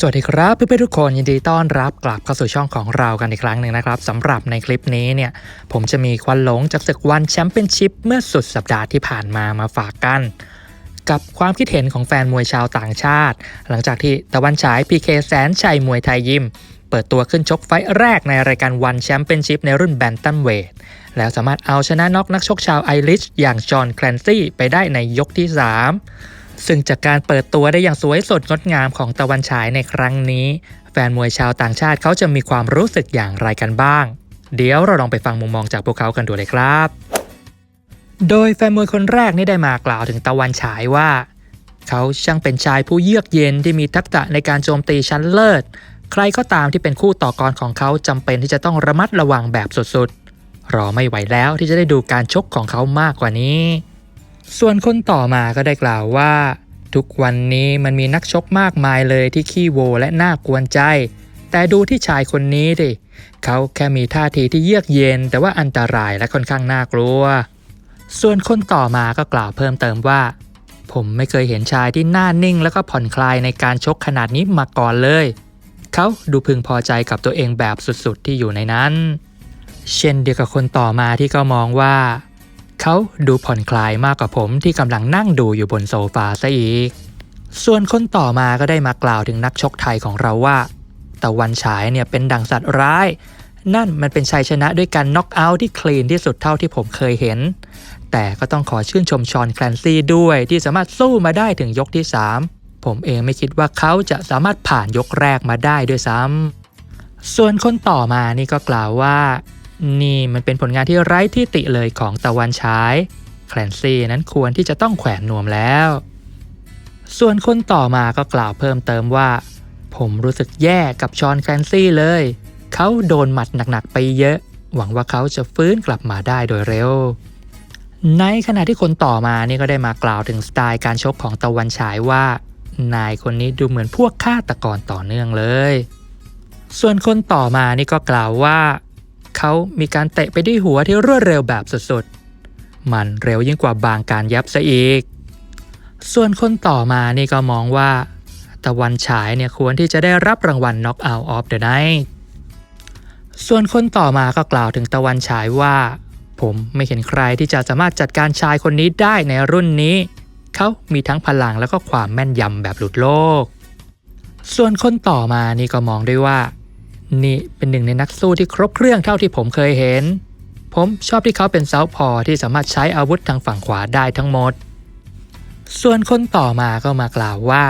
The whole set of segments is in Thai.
สวัสดีครับเพื่อนๆทุกคนยินดีต้อนรับกลับเข้าสู่ช่องของเรากันอีกครั้งหนึ่งนะครับสำหรับในคลิปนี้เนี่ยผมจะมีควันหลงจากศึกวันแชมเปี้ยนชิพเมื่อสุดสัปดาห์ที่ผ่านมามาฝากกัน กับความคิดเห็นของแฟนมวยชาวต่างชาติ หลังจากที่ตะวันฉายพีเคแสนชัยมวยไทยยิม เปิดตัวขึ้นชกไฟต์แรกในรายการวันแชมเปี้ยนชิพในรุ่นแบนตัมเวทแล้วสามารถเอาชนะน็อกนักชกชาวไอริชอย่างจอห์นแคลนซี่ไปได้ในยกที่ 3 ซึ่งจากการเปิดตัวได้อย่างสวยสดงดงามของตะวันฉายในครั้งนี้ แฟนมวยชาวต่างชาติเขาจะมีความรู้สึกอย่างไรกันบ้าง เดี๋ยวเราลองไปฟังมุมมองจากพวกเขากันดูเลยครับ โดยแฟนมวยคนแรกนี่ได้มากล่าวถึงตะวันฉายว่า เขาช่างเป็นชายผู้เยือกเย็นที่มีทักษะในการโจมตีชั้นเลิศ ใครก็ตามที่เป็นคู่ต่อกรของเขาจำเป็นที่จะต้องระมัดระวังแบบสุดๆรอไม่ไหวแล้วที่จะได้ดูการชกของเขามากกว่านี้ ส่วนคนต่อมาก็ได้กล่าวว่า ทุกวันนี้มันมีนักชกมากมายเลยที่ขี้โวและน่ากวนใจ แต่ดูที่ชายคนนี้ดิเขาแค่มีท่าทีที่เยือกเย็น แต่ว่าอันตรายและค่อนข้างน่ากลัว ส่วนคนต่อมาก็กล่าวเพิ่มเติมว่า ผมไม่เคยเห็นชายที่หน้านิ่ง แล้วก็ผ่อนคลายในการชกขนาดนี้มาก่อนเลย เขาดูพึงพอใจกับตัวเองแบบสุดๆที่อยู่ในนั้น เช่นเดียวกับคนต่อมาที่ก็มองว่า เขาดูผ่อนคลายมากกว่าผมที่กำลังนั่งดูอยู่บนโซฟาซะอีก ส่วนคนต่อมาก็ได้มากล่าวถึงนักชกไทยของเราว่า ตะวันฉายเนี่ยเป็นดังสัตว์ร้าย นั่นมันเป็นชัยชนะด้วยการน็อกเอาท์ที่คลีนที่สุดเท่าที่ผมเคยเห็น แต่ก็ต้องขอชื่นชมชอนแคลนซี่ด้วยที่สามารถสู้มาได้ถึงยกที่ 3 ผมเองไม่คิดว่าเขาจะสามารถผ่านยกแรกมาได้ด้วยซ้ำส่วนคนต่อมานี่ก็กล่าวว่า นี่มันเป็นผลงานที่ไร้ที่ติเลยของตะวันฉาย แคลนซี่นั้นควรที่จะต้องแขวนนวมแล้ว ส่วนคนต่อมาก็กล่าวเพิ่มเติมว่า ผมรู้สึกแย่กับชอนแคลนซี่เลย เขาโดนหมัดหนักๆไปเยอะ หวังว่าเขาจะฟื้นกลับมาได้โดยเร็ว ในขณะที่คนต่อมานี่ก็ได้มากล่าวถึงสไตล์การชกของตะวันฉายว่า นายคนนี้ดูเหมือนพวกฆาตกรต่อเนื่องเลย ส่วนคนต่อมานี่ก็กล่าวว่า เขามีการเตะไปที่หัวที่รวดเร็วแบบสุดๆ มันเร็วยิ่งกว่าบางการยับซะอีก ส่วนคนต่อมานี่ก็มองว่า ตะวันฉายเนี่ยควรที่จะได้รับรางวัล Knock Out of the Night ส่วนคนต่อมาก็กล่าวถึงตะวันฉายว่า ผมไม่เห็นใครที่จะสามารถจัดการชายคนนี้ได้ในรุ่นนี้ เขามีทั้งพลังแล้วก็ความแม่นยำแบบหลุดโลก ส่วนคนต่อมานี่ก็มองด้วยว่า นี่เป็นหนึ่งในนักสู้ที่ครบเครื่องเท่าที่ผมเคยเห็น ผมชอบที่เขาเป็นเซาท์พอที่สามารถใช้อาวุธทางฝั่งขวาได้ทั้งหมด ส่วนคนต่อมาก็มากล่าวว่า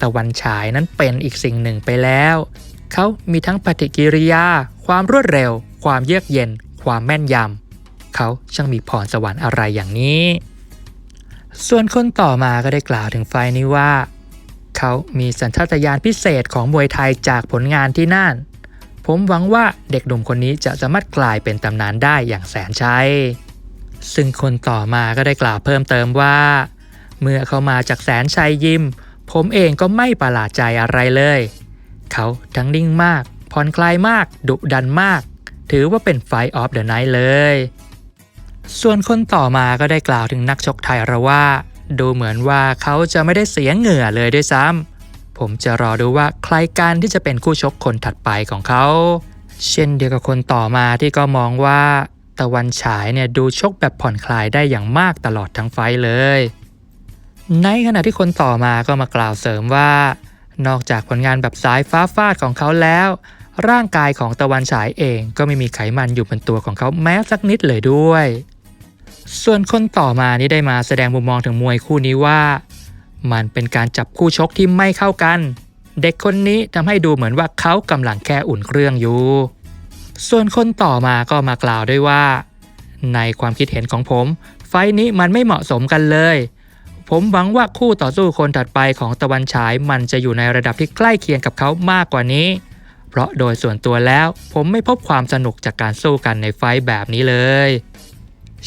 ตะวันฉายนั้นเป็นอีกสิ่งหนึ่งไปแล้ว เขามีทั้งปฏิกิริยา ความรวดเร็ว ความเยือกเย็น ความแม่นยำ เขาช่างมีพรสวรรค์อะไรอย่างนี้ ส่วนคนต่อมาก็ได้กล่าวถึงไฟนี้ว่า เขามีสัญชาตญาณพิเศษของมวยไทยจากผลงานที่นั่น ผมหวังว่าเด็กหนุ่มคนนี้จะสามารถกลายเป็นตำนานได้อย่างแสนชัย ซึ่งคนต่อมาก็ได้กล่าวเพิ่มเติมว่า เมื่อเขามาจากแสนชัยยิม ผมเองก็ไม่ประหลาดใจอะไรเลย เขาทั้งนิ่งมาก ผ่อนคลายมาก ดุดันมาก ถือว่าเป็นไฟออฟเดอะไนท์เลย ส่วนคนต่อมาก็ได้กล่าวถึงนักชกไทยเราว่า ดูเหมือนว่าเขาจะไม่ได้เสียเหงื่อเลยด้วยซ้ำ ผมจะรอดูว่าใครกันที่จะเป็นคู่ชกคนถัดไปของเขา เช่นเดียวกับคนต่อมาที่ก็มองว่าตะวันฉายเนี่ยดูชกแบบผ่อนคลายได้อย่างมากตลอดทั้งไฟเลย ในขณะที่คนต่อมาก็มากล่าวเสริมว่า นอกจากผลงานแบบสายฟ้าฟาดของเขาแล้ว ร่างกายของตะวันฉายเองก็ไม่มีไขมันอยู่บนตัวของเขาแม้สักนิดเลยด้วย ส่วนคนต่อมานี่ได้มาแสดงมุมมองถึงมวยคู่นี้ว่า มันเป็นการจับคู่ชกที่ไม่เข้ากัน เด็กคนนี้ทำให้ดูเหมือนว่าเขากำลังแค่อุ่นเครื่องอยู่ ส่วนคนต่อมาก็มากล่าวด้วยว่า ในความคิดเห็นของผม ไฟนี้มันไม่เหมาะสมกันเลย ผมหวังว่าคู่ต่อสู้คนถัดไปของตะวันฉายมันจะอยู่ในระดับที่ใกล้เคียงกับเขามากกว่านี้ เพราะโดยส่วนตัวแล้วผมไม่พบความสนุกจากการสู้กันในไฟแบบนี้เลย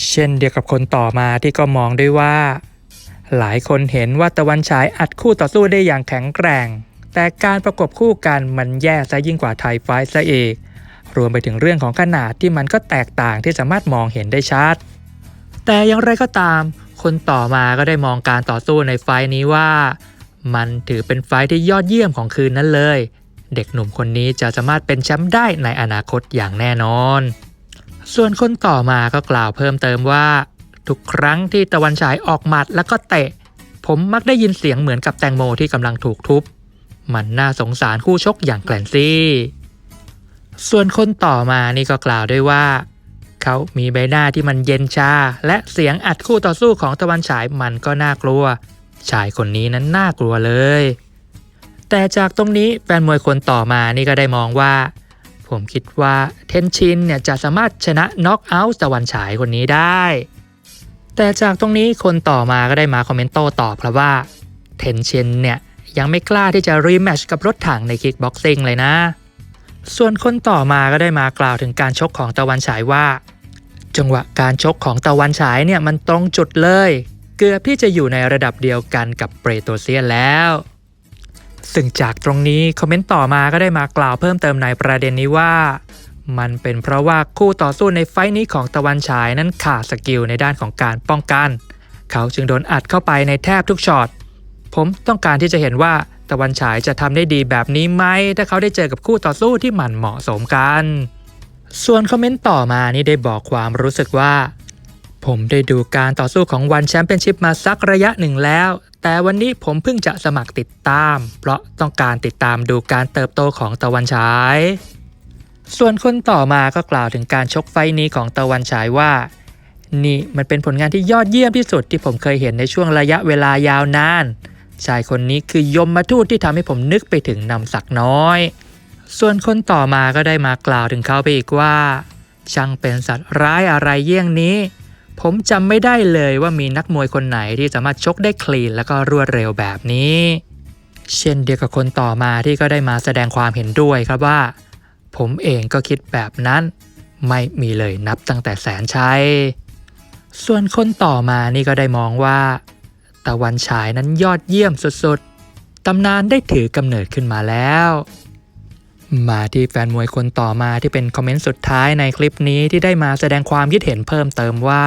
เช่นเดียวกับคนต่อมาที่ก็มองด้วยว่า หลายคนเห็นว่าตะวันฉายอัดคู่ต่อสู้ได้อย่างแข็งแกร่ง แต่การประกบคู่กันมันแย่ซะยิ่งกว่าไทยไฟซะอีกรวมไปถึงเรื่องของขนาดที่มันก็แตกต่างที่สามารถมองเห็นได้ชัด แต่อย่างไรก็ตาม คนต่อมาก็ได้มองการต่อสู้ในไฟนี้ว่า มันถือเป็นไฟที่ยอดเยี่ยมของคืนนั้นเลย เด็กหนุ่มคนนี้จะสามารถเป็นแชมป์ได้ในอนาคตอย่างแน่นอน ส่วนคนต่อมาก็กล่าวเพิ่มเติมว่า ทุกครั้งที่ตะวันฉายออกหมัดแล้วก็เตะ ผมมักได้ยินเสียงเหมือนกับแตงโมที่กำลังถูกทุบ มันน่าสงสารคู่ชกอย่างแกลนซี่ ส่วนคนต่อมานี่ก็กล่าวด้วยว่า เขามีใบหน้าที่มันเย็นชา และเสียงอัดคู่ต่อสู้ของตะวันฉายมันก็น่ากลัว ชายคนนี้นั้นน่ากลัวเลย แต่จากตรงนี้แฟนมวยคนต่อมานี่ก็ได้มองว่าผมคิดว่าเทนชินเนี่ยจะสามารถชนะน็อกเอาท์ตะวันฉายคนนี้ได้ แต่จากตรงนี้คนต่อมาก็ได้มาคอมเมนต์โต้ตอบครับว่าเทนเชนเนี่ยยังไม่กล้าที่จะรีแมชกับรถถังในคิกบ็อกซิ่งเลยนะ ส่วนคนต่อมาก็ได้มากล่าวถึงการชกของตะวันฉายว่า จังหวะการชกของตะวันฉายเนี่ยมันตรงจุดเลย เกือบที่จะอยู่ในระดับเดียวกันกับเปรโตเซียแล้ว ซึ่งจากตรงนี้คอมเมนต์ต่อมาก็ได้มากล่าวเพิ่มเติมในประเด็นนี้ว่า มันเป็นเพราะว่าคู่ต่อสู้ในไฟท์นี้ของตะวันฉายนั้นขาดสกิลในด้านของการป้องกัน เขาจึงโดนอัดเข้าไปในแทบทุกช็อต ผมต้องการที่จะเห็นว่าตะวันฉายจะทำได้ดีแบบนี้ไหม ถ้าเขาได้เจอกับคู่ต่อสู้ที่มันเหมาะสมกัน ส่วนคอมเมนต์ต่อมานี่ได้บอกความรู้สึกว่า ผมได้ดูการต่อสู้ของวันแชมเปี้ยนชิพมาสักระยะหนึ่งแล้ว แต่วันนี้ผมเพิ่งจะสมัครติดตาม เพราะต้องการติดตามดูการเติบโตของตะวันฉาย ส่วนคนต่อมาก็กล่าวถึงการชกไฟนี้ของตะวันฉายว่า นี่มันเป็นผลงานที่ยอดเยี่ยมที่สุดที่ผมเคยเห็นในช่วงระยะเวลายาวนานชายคนนี้คือยมมาทูตที่ทำให้ผมนึกไปถึงนำศักน้อย ส่วนคนต่อมาก็ได้มากล่าวถึงเขาไปอีกว่า ช่างเป็นสัตว์ร้ายอะไรเยี่ยงนี้ ผมจำไม่ได้เลยว่ามีนักมวยคนไหนที่สามารถชกได้คลีนแล้วก็รวดเร็วแบบนี้ เช่นเดียวกับคนต่อมาที่ก็ได้มาแสดงความเห็นด้วยครับว่า ผมเองก็คิดแบบนั้นไม่มีเลยนับตั้งแต่แสนชัย ส่วนคนต่อมานี่ก็ได้มองว่า ตะวันฉายนั้นยอดเยี่ยมสุดๆ ตำนานได้ถือกำเนิดขึ้นมาแล้ว มาที่แฟนมวยคนต่อมาที่เป็นคอมเมนต์สุดท้ายในคลิปนี้ที่ได้มาแสดงความคิดเห็นเพิ่มเติมว่า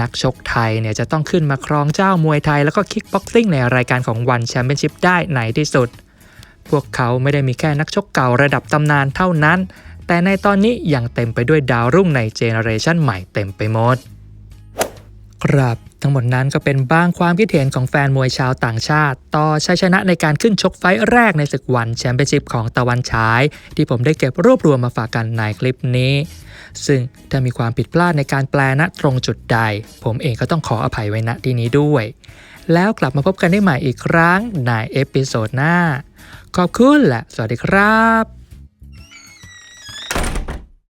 นักชกไทยเนี่ยจะต้องขึ้นมาครองเจ้ามวยไทยแล้วก็คิกบ็อกซิ่งในรายการของวันแชมเปี้ยนชิพได้ในที่สุด พวกเขาไม่ได้มีแค่นักชกเก่าระดับตำนานเท่านั้น แต่ในตอนนี้ยังเต็มไปด้วยดาวรุ่งในเจเนอเรชันใหม่เต็มไปหมด ครับทั้งหมดนั้นก็เป็นบ้างความคิดเห็นของแฟนมวยชาวต่างชาติ ต่อชัยชนะในการขึ้นชกไฟต์แรกในศึกวันแชมเปี้ยนชิพของตะวันฉาย ที่ผมได้เก็บรวบรวมมาฝากกันในคลิปนี้ ซึ่งถ้ามีความผิดพลาดในการแปลณตรงจุดใด ผมเองก็ต้องขออภัยไว้ณที่นี้ด้วย แล้วกลับมาพบกันได้ใหม่อีกครั้งในเอพิโซดหน้า ขอบคุณและสวัสดีครับ